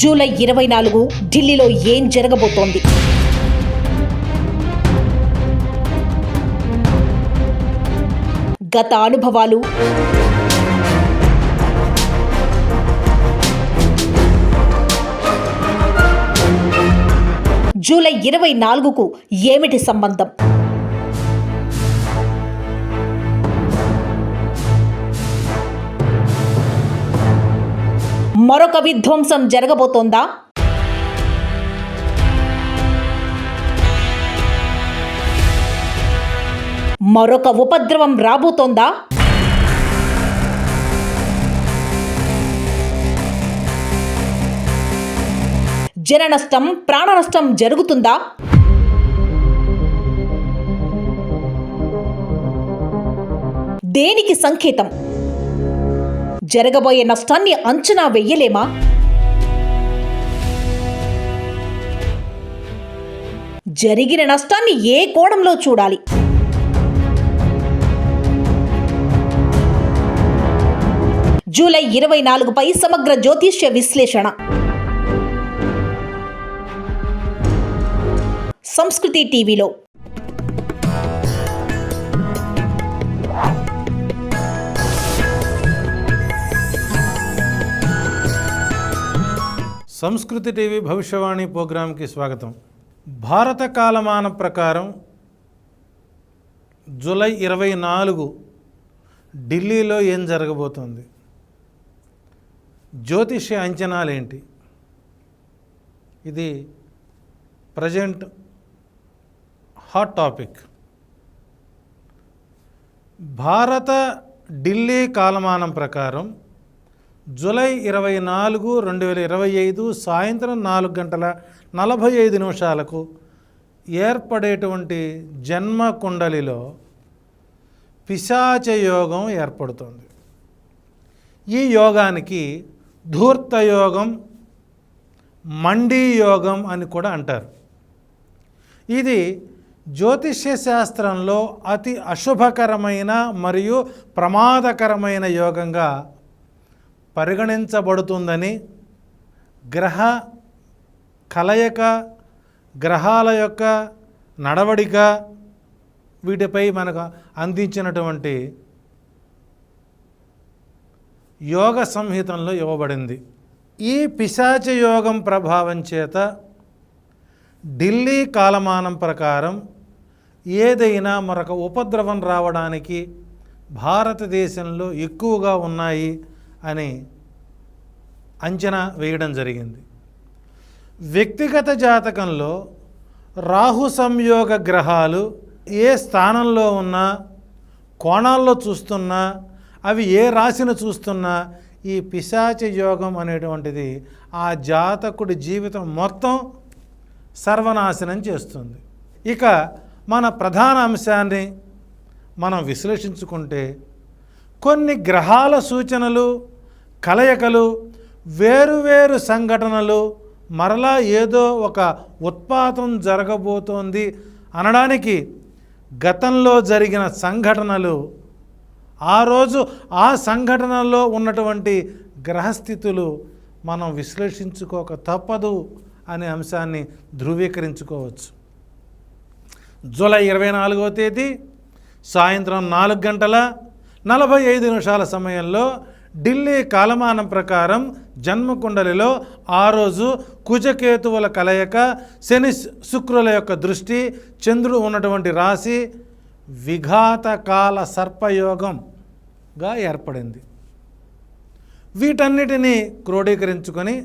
July ఇరవై నాలుగు ఢిల్లీలో ఏం జరగబోతోంది? గత అనుభవాలు? జూలై ఇరవై నాలుగుకు ఏమిటి సంబంధం? మరొక విధ్వంసం జరగబోతోందా? మరొక ఉపద్రవం రాబోతోందా? జన నష్టం ప్రాణ నష్టం జరుగుతుందా? దేనికి సంకేతం? జరగబోయే నష్టాన్ని అంచనా వెయ్యలేమా జరిగిన నష్టాన్ని ఏ కోణంలో చూడాలి? జూలై ఇరవై నాలుగుపై సమగ్ర జ్యోతిష్య విశ్లేషణ. సంస్కృతి టీవీలో సంస్కృతి టీవీ భవిష్యవాణి ప్రోగ్రాంకి స్వాగతం. భారత కాలమాన ప్రకారం జూలై ఇరవై నాలుగు ఢిల్లీలో ఏం జరగబోతోంది? జ్యోతిష్య అంచనాలేంటి? ఇది ప్రజెంట్ హాట్ టాపిక్. భారత ఢిల్లీ కాలమానం ప్రకారం జూలై ఇరవై నాలుగు రెండు వేల ఇరవై ఐదు సాయంత్రం నాలుగు గంటల నలభై ఐదు నిమిషాలకు ఏర్పడేటువంటి జన్మ కుండలిలో పిశాచ యోగం ఏర్పడుతుంది. ఈ యోగానికి ధూర్త యోగం మండీ యోగం అని కూడా అంటారు. ఇది జ్యోతిష్య శాస్త్రంలో అతి అశుభకరమైన మరియు ప్రమాదకరమైన యోగంగా పరిగణించబడుతుందని గ్రహ కలయిక గ్రహాల యొక్క నడవడిక వీటిపై మనకు అందించినటువంటి యోగ సంహితంలో ఇవ్వబడింది. ఈ పిశాచ యోగం ప్రభావం చేత ఢిల్లీ కాలమానం ప్రకారం ఏదైనా మరొక ఉపద్రవం రావడానికి భారతదేశంలో ఎక్కువగా ఉన్నాయి. అని అంచనా వేయడం జరిగింది. వ్యక్తిగత జాతకంలో రాహు సంయోగ గ్రహాలు ఏ స్థానంలో ఉన్నా కోణాల్లో చూస్తున్నా అవి ఏ రాశిని చూస్తున్నా ఈ పిశాచ యోగం అనేటువంటిది ఆ జాతకుడి జీవితం మొత్తం సర్వనాశనం చేస్తుంది. ఇక మన ప్రధాన అంశాన్ని మనం విశ్లేషించుకుంటే కొన్ని గ్రహాల సూచనలు కలయికలు వేరువేరు సంఘటనలు మరలా ఏదో ఒక ఉత్పాతం జరగబోతోంది అనడానికి గతంలో జరిగిన సంఘటనలు ఆ రోజు ఆ సంఘటనలో ఉన్నటువంటి గ్రహస్థితులు మనం విశ్లేషించుకోక తప్పదు అనే అంశాన్ని ధృవీకరించుకోవచ్చు. జూలై ఇరవై నాలుగవ తేదీ సాయంత్రం నాలుగు గంటల నలభై ఐదు నిమిషాల సమయంలో ఢిల్లీ కాలమానం ప్రకారం జన్మకుండలిలో ఆ రోజు కుజకేతువుల కలయిక శని శుక్రుల యొక్క దృష్టి చంద్రుడు ఉన్నటువంటి రాశి విఘాతకాల సర్పయోగంగా ఏర్పడింది. వీటన్నిటినీ క్రోడీకరించుకొని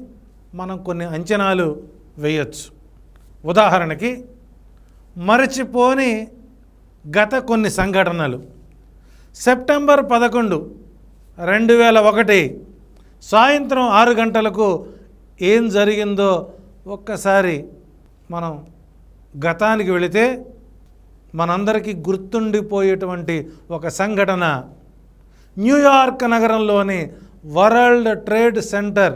మనం కొన్ని అంచనాలు వేయచ్చు. ఉదాహరణకి మరచిపోని గత కొన్ని సంఘటనలు. సెప్టెంబర్ పదకొండు రెండు వేల ఒకటి సాయంత్రం ఆరు గంటలకు ఏం జరిగిందో ఒక్కసారి మనం గతానికి వెళితే మనందరికీ గుర్తుండిపోయేటువంటి ఒక సంఘటన. న్యూయార్క్ నగరంలోని వరల్డ్ ట్రేడ్ సెంటర్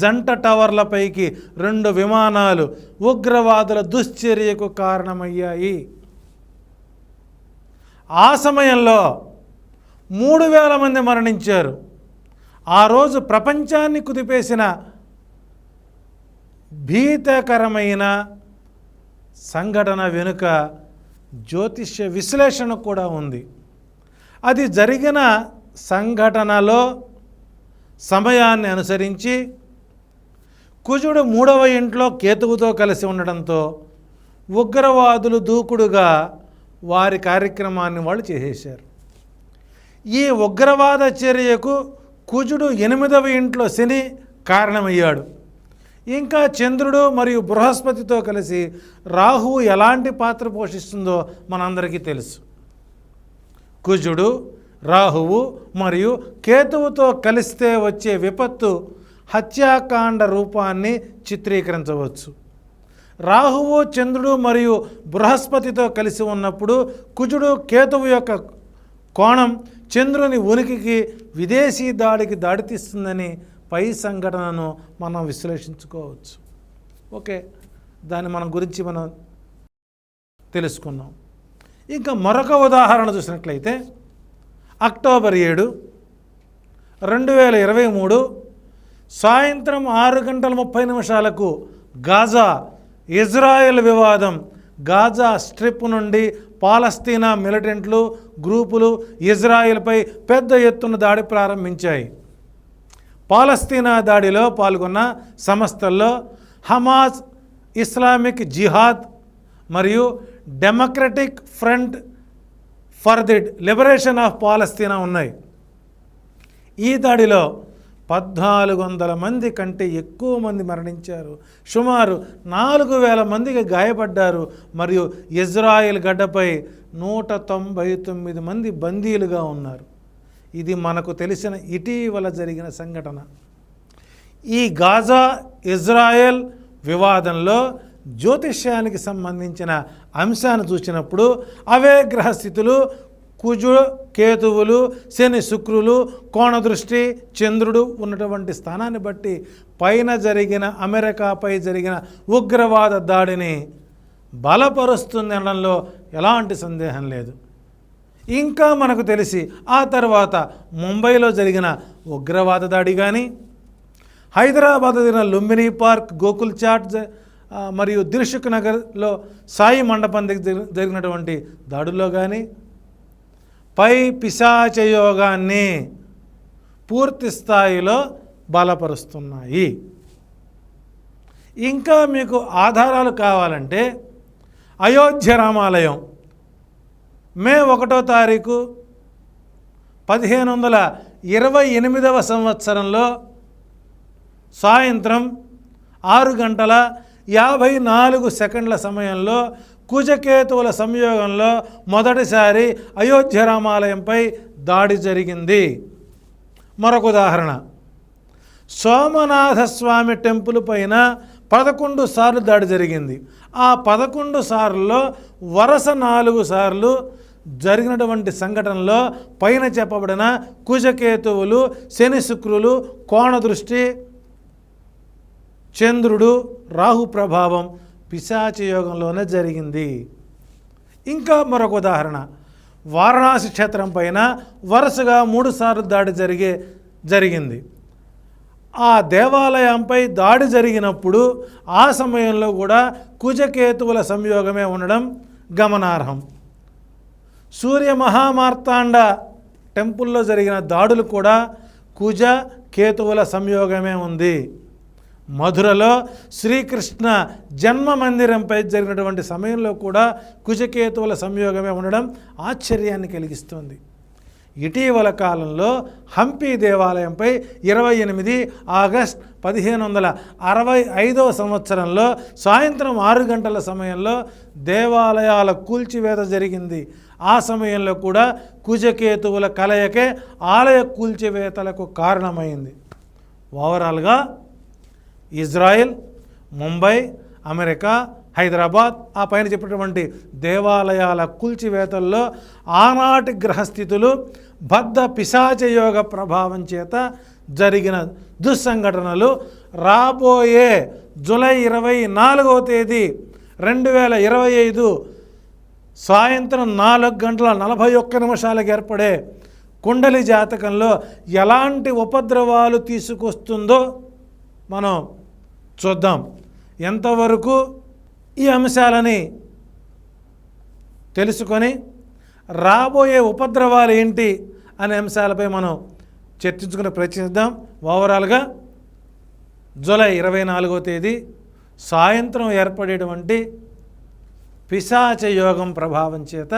జంట టవర్లపైకి రెండు విమానాలు ఉగ్రవాదుల దుశ్చర్యకు కారణమయ్యాయి. ఆ సమయంలో మూడు వేల మంది మరణించారు. ఆ రోజు ప్రపంచాన్ని కుదిపేసిన భీతకరమైన సంఘటన వెనుక జ్యోతిష్య విశ్లేషణ కూడా ఉంది. అది జరిగిన సంఘటనలో సమయాన్ని అనుసరించి కుజుడు మూడవ ఇంట్లో కేతువుతో కలిసి ఉండడంతో ఉగ్రవాదులు దూకుడుగా వారి కార్యక్రమాన్ని వాళ్ళు చేసేశారు. ఈ ఉగ్రవాద చర్యకు కుజుడు ఎనిమిదవ ఇంట్లో శని కారణమయ్యాడు. ఇంకా చంద్రుడు మరియు బృహస్పతితో కలిసి రాహువు ఎలాంటి పాత్ర పోషిస్తుందో మనందరికీ తెలుసు. కుజుడు రాహువు మరియు కేతువుతో కలిస్తే వచ్చే విపత్తు హత్యాకాండ రూపాన్ని చిత్రీకరించవచ్చు. రాహువు చంద్రుడు మరియు బృహస్పతితో కలిసి ఉన్నప్పుడు కుజుడు కేతువు యొక్క కోణం చంద్రుని ఉనికికి విదేశీ దాడికి దాడితీస్తుందని పై సంఘటనను మనం విశ్లేషించుకోవచ్చు. ఓకే దాన్ని మనం గురించి మనం తెలుసుకున్నాం. ఇంకా మరొక ఉదాహరణ చూసినట్లయితే అక్టోబర్ ఏడు రెండు వేల ఇరవై మూడు సాయంత్రం ఆరు గంటల ముప్పై నిమిషాలకు గాజా ఇజ్రాయెల్ వివాదం గాజా స్ట్రిప్ నుండి పాలస్తీనా మిలిటెంట్లు గ్రూపులు ఇజ్రాయెల్పై పెద్ద ఎత్తున దాడి ప్రారంభించాయి. పాలస్తీనా దాడిలో పాల్గొన్న సంస్థల్లో హమాజ్ ఇస్లామిక్ జిహాద్ మరియు Democratic Front for the Liberation of పాలస్తీనా ఉన్నాయి. ఈ దాడిలో పద్నాలుగు వందల మంది కంటే ఎక్కువ మంది మరణించారు. సుమారు నాలుగు వేల మందికి గాయపడ్డారు. మరియు ఇజ్రాయెల్ గడ్డపై నూట తొంభై తొమ్మిది మంది బందీలుగా ఉన్నారు. ఇది మనకు తెలిసిన ఇటీవల జరిగిన సంఘటన. ఈ గాజా ఇజ్రాయెల్ వివాదంలో జ్యోతిష్యానికి సంబంధించిన అంశాన్ని చూసినప్పుడు అవే గ్రహస్థితులు కుజు కేతువులు శని శుక్రులు కోణదృష్టి చంద్రుడు ఉన్నటువంటి స్థానాన్ని బట్టి పైన జరిగిన అమెరికాపై జరిగిన ఉగ్రవాద దాడిని బలపరుస్తుందనడంలో ఎలాంటి సందేహం లేదు. ఇంకా మనకు తెలిసి ఆ తర్వాత ముంబైలో జరిగిన ఉగ్రవాద దాడి కానీ హైదరాబాద్ జరిగిన లుంబిని పార్క్ గోకుల్ చాట్ మరియు దిల్షుక్ నగర్లో సాయి మండపం దగ్గర జరిగినటువంటి దాడుల్లో కానీ పై పిశాచయోగాన్ని పూర్తి స్థాయిలో బలపరుస్తున్నాయి. ఇంకా మీకు ఆధారాలు కావాలంటే అయోధ్య రామాలయం మే ఒకటో తారీఖు పదిహేను వందల ఇరవై ఎనిమిదవ సంవత్సరంలో సాయంత్రం ఆరు గంటల యాభై నాలుగు సెకండ్ల సమయంలో కుజకేతువుల సంయోగంలో మొదటిసారి అయోధ్య రామాలయంపై దాడి జరిగింది. మరొక ఉదాహరణ. సోమనాథ స్వామి టెంపుల్ పైన పదకొండు సార్లు దాడి జరిగింది. ఆ పదకొండు సార్లలో వరుస నాలుగు సార్లు జరిగినటువంటి సంఘటనలో పైన చెప్పబడిన కుజకేతువులు శని శుక్రులు కోణదృష్టి చంద్రుడు రాహు ప్రభావం పిశాచి యోగంలోనే జరిగింది. ఇంకా మరొక ఉదాహరణ. వారణాసి క్షేత్రం పైన వరుసగా మూడుసార్లు దాడి జరిగే జరిగింది. ఆ దేవాలయంపై దాడి జరిగినప్పుడు ఆ సమయంలో కూడా కుజకేతువుల సంయోగమే ఉండడం గమనార్హం. సూర్య మహామార్తాండ టెంపుల్లో జరిగిన దాడులు కూడా కుజ కేతువుల సంయోగమే ఉంది. మధురలో శ్రీకృష్ణ జన్మ మందిరంపై జరిగినటువంటి సమయంలో కూడా కుజకేతువుల సంయోగమే ఉండడం ఆశ్చర్యాన్ని కలిగిస్తుంది. ఇటీవల కాలంలో హంపి దేవాలయంపై ఇరవై ఎనిమిది ఆగస్ట్ పదిహేను వందల అరవై ఐదవ సంవత్సరంలో సాయంత్రం ఆరు గంటల సమయంలో దేవాలయాల కూల్చివేత జరిగింది. ఆ సమయంలో కూడా కుజకేతువుల కలయికే ఆలయ కూల్చివేతలకు కారణమైంది. ఓవరాల్గా ఇజ్రాయెల్ ముంబై అమెరికా హైదరాబాద్ ఆ పైన చెప్పినటువంటి దేవాలయాల కూల్చివేతల్లో ఆనాటి గ్రహస్థితులు బద్ధ పిశాచయోగ ప్రభావం చేత జరిగిన దుస్సంఘటనలు రాబోయే జూలై ఇరవై నాలుగవ తేదీ రెండు వేల ఇరవై ఐదు సాయంత్రం నాలుగు గంటల నలభై ఒక్క నిమిషాలకు ఏర్పడే కుండలి జాతకంలో ఎలాంటి ఉపద్రవాలు తీసుకొస్తుందో మనం చూద్దాం. ఎంతవరకు ఈ అంశాలని తెలుసుకొని రాబోయే ఉపద్రవాలు ఏంటి అనే అంశాలపై మనం చర్చించుకుని ప్రయత్నిద్దాం. ఓవరాల్గా జూలై ఇరవై నాలుగో తేదీ సాయంత్రం ఏర్పడేటువంటి పిశాచ యోగం ప్రభావం చేత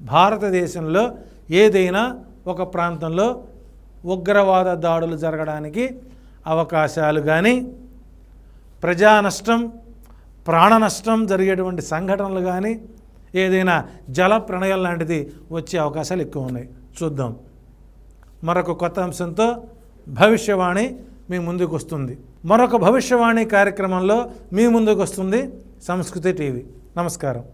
భారతదేశంలో ఏదైనా ఒక ప్రాంతంలో ఉగ్రవాద దాడులు జరగడానికి అవకాశాలు కానీ ప్రజా నష్టం ప్రాణ నష్టం జరిగేటువంటి సంఘటనలు కానీ ఏదైనా జల ప్రణయం లాంటిది వచ్చే అవకాశాలు ఎక్కువ ఉన్నాయి. చూద్దాం. మరొక కొత్త అంశంతో భవిష్యవాణి మీ ముందుకు వస్తుంది. మరొక భవిష్యవాణి కార్యక్రమంలో మీ ముందుకు వస్తుంది సంస్కృతి టీవీ. నమస్కారం.